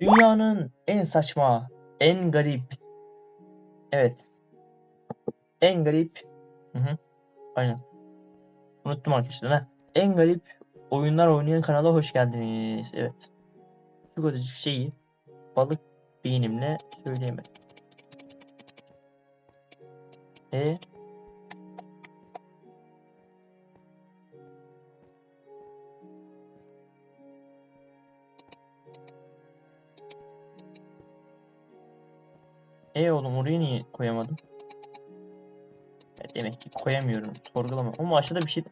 Dünyanın en saçma, en garip. Evet. En garip. Hı hı. Aynen. Unuttum arkadaşlar. Ha. En garip oyunlar oynayan kanala hoş geldiniz. Evet. Şu kadarcık şeyi balık beynimle söyleyemedim. E E oğlum oraya niye koyamadım? Ya demek ki koyamıyorum. Sorgulama. Ama aşağıda bir şey...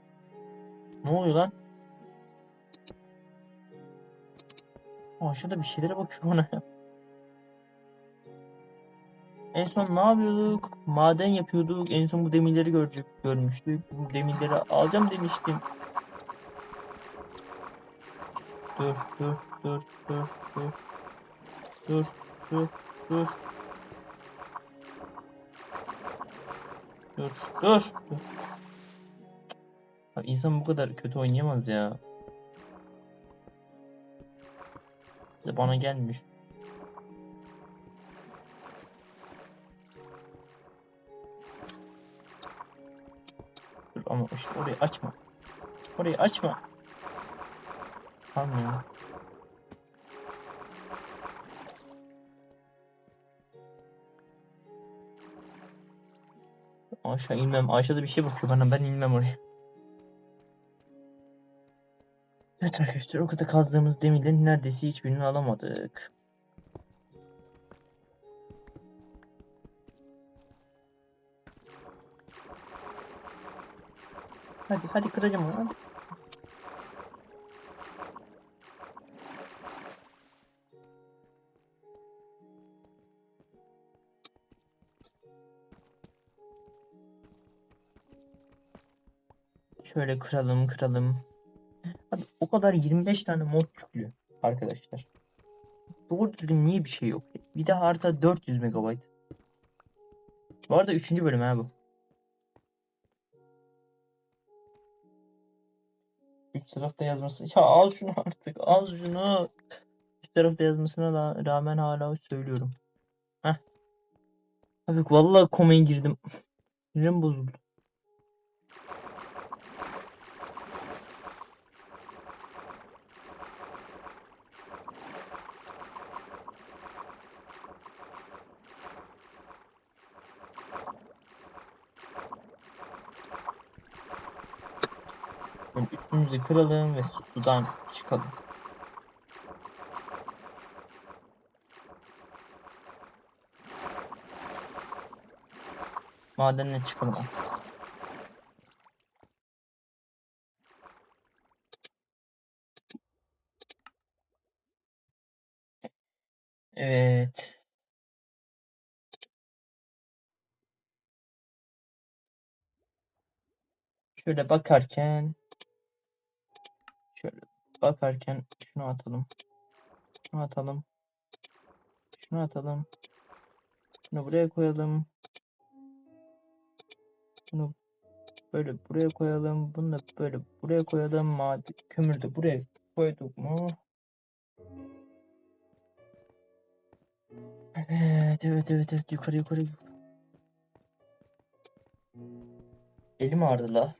Ne oluyor lan? Aa, Aşağıda bir şeylere bakıyor bana. En son ne yapıyorduk? Maden yapıyorduk. En son bu demirleri görecek, görmüştük. Bu demirleri alacağım demiştim. Dur, dur, dur, dur, dur. Dur, dur, dur. Dur, dur. dur. Abi insan bu kadar kötü oynayamaz ya. İşte bana gelmiş. Dur ama işte orayı açma. Orayı açma. Tamam ya. Aşağı inmem. Aşağıda bir şey bakıyor bana. Ben inmem oraya. Evet arkadaşlar o kadar kazdığımız demirlerin neredeyse hiçbirini alamadık. Hadi hadi kıracağım onu. Şöyle kıralım kıralım. Abi o kadar 25 tane mod yüklü arkadaşlar. Doğru düzgün niye bir şey yok? Bir de harita 400 MB. Bu arada 3. bölüm ha bu. Üç tarafta yazması. Ya al şunu artık. Al şunu. Üç tarafta yazmasına ra- rağmen hala söylüyorum. Heh. Abi vallahi komaya girdim. Sinirim bozuldu. Böyle üstümüzü kıralım ve sudan çıkalım. Madenle çıkalım. Evet. Şöyle bakarken bakarken şunu atalım. Şunu atalım. Şunu atalım. Şunu buraya koyalım. Bunu böyle buraya koyalım. Bunu da böyle buraya koyalım. Maden kömür de buraya koyduk mu? Evet, evet, evet, evet. Yukarı, yukarı. Elim ağrıdı la.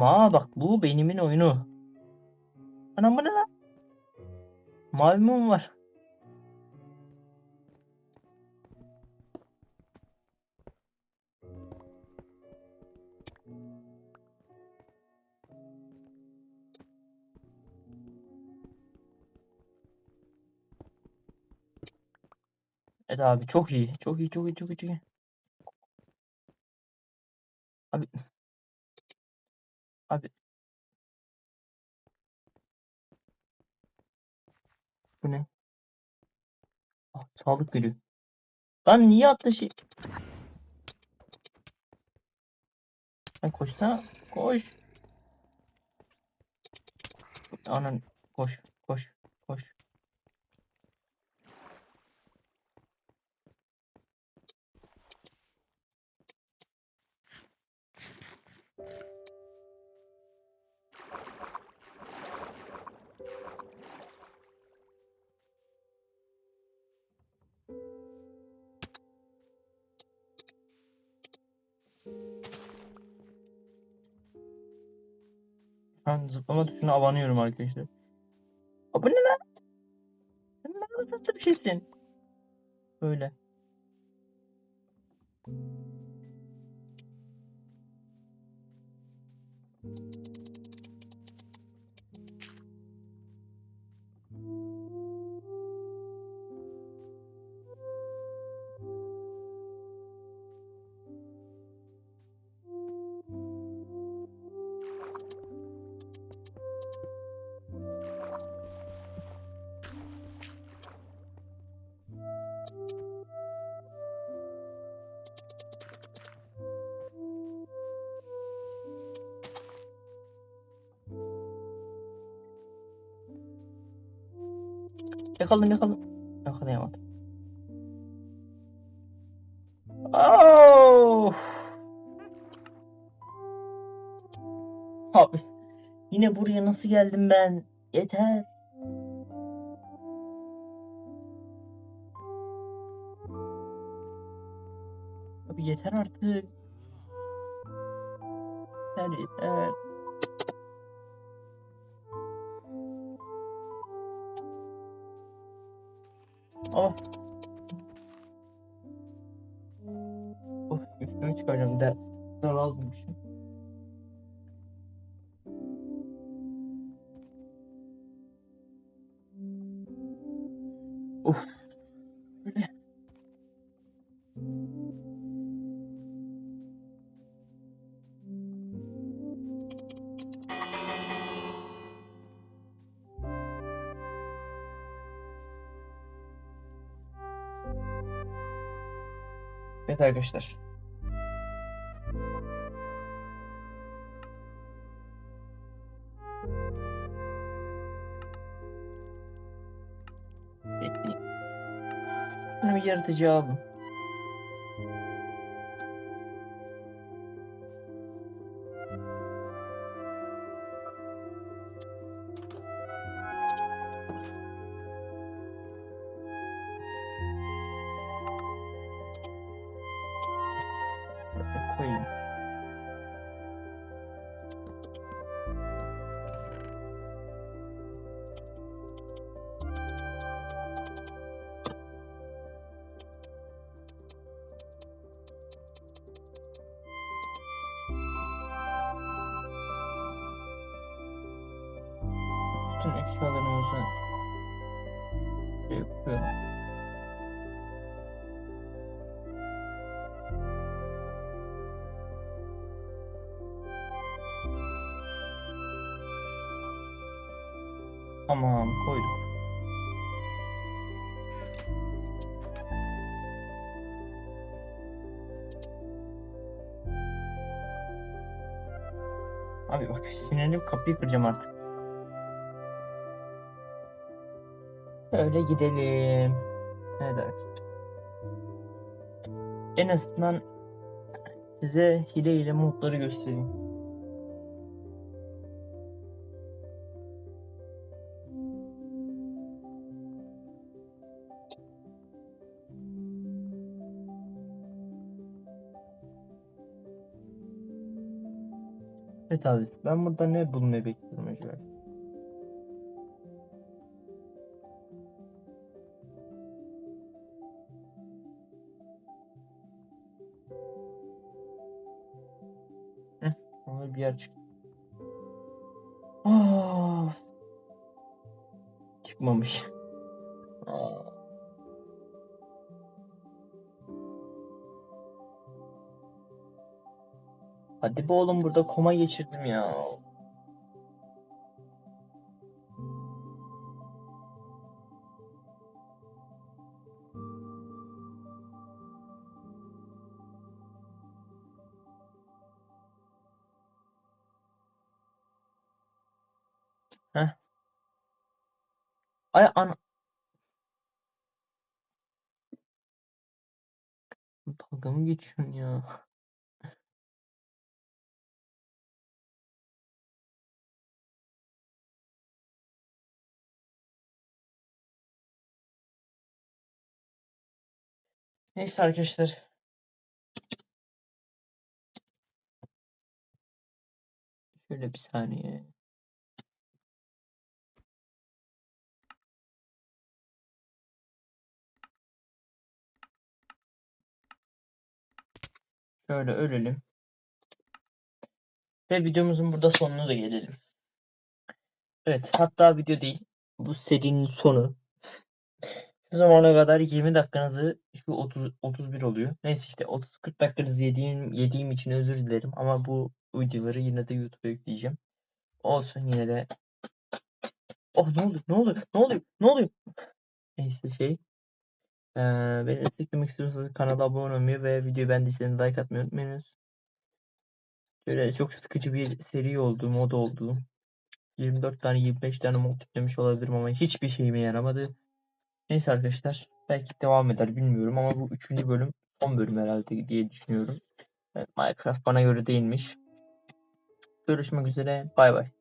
Ma bak bu beynimin oyunu. Anam bu ne lan? Mavi mum var. Evet abi çok iyi. Çok iyi, çok iyi, çok iyi, çok iyi. Abi. Abi. Bu ne? Ah, sağlık veriyor. Lan niye attı şey? Koş. Anan koş. Koş. Koş. An zıplama tuşuna abanıyorum arkadaşlar. Aa, bu ne lan? Sen bir şeysin. Böyle. Yakaladım yakaladım. Yakalayamadım. Oh! Abi yine buraya nasıl geldim ben? Yeter. Abi yeter artık. Yeter yeter. Oh. Of üstümü çıkaracağım. Der, daralmışım. Of. Evet arkadaşlar. Bekleyin. Şunu bir yaratıcı aldım. Bütün eşyalarımızı şey koyalım. Tamam koyduk. Abi bak sinirlenip kapıyı kıracağım artık. Öyle gidelim. Evet arkadaşlar. En azından size hile ile modları göstereyim. Evet abi ben burada ne bulmayı bekliyorum acaba? Bir yer çık. Of. Çıkmamış. Hadi be oğlum burada koma geçirdim ya. Ay ana. Dalga mı geçiyorsun ya? Neyse arkadaşlar. Şöyle bir saniye. Şöyle ölelim. Ve videomuzun burada sonuna da gelelim. Evet hatta video değil. Bu serinin sonu. Şu zamana kadar 20 dakikanızı şu 30 31 oluyor. Neyse işte 30 40 dakikanızı yediğim yediğim için özür dilerim ama bu videoları yine de YouTube'a yükleyeceğim. Olsun yine de. Oh ne oluyor? Ne oluyor? Ne oluyor? Ne oluyor? Neyse şey. Ee, beni desteklemek istiyorsanız kanala abone olmayı ve videoyu beğendiyseniz like atmayı unutmayınız. Şöyle çok sıkıcı bir seri oldu, mod oldu. 24 tane 25 tane mod yüklemiş olabilirim ama hiçbir şeyime yaramadı. Neyse arkadaşlar belki devam eder bilmiyorum ama bu üçüncü bölüm son bölüm herhalde diye düşünüyorum. Evet, Minecraft bana göre değilmiş. Görüşmek üzere bay bay.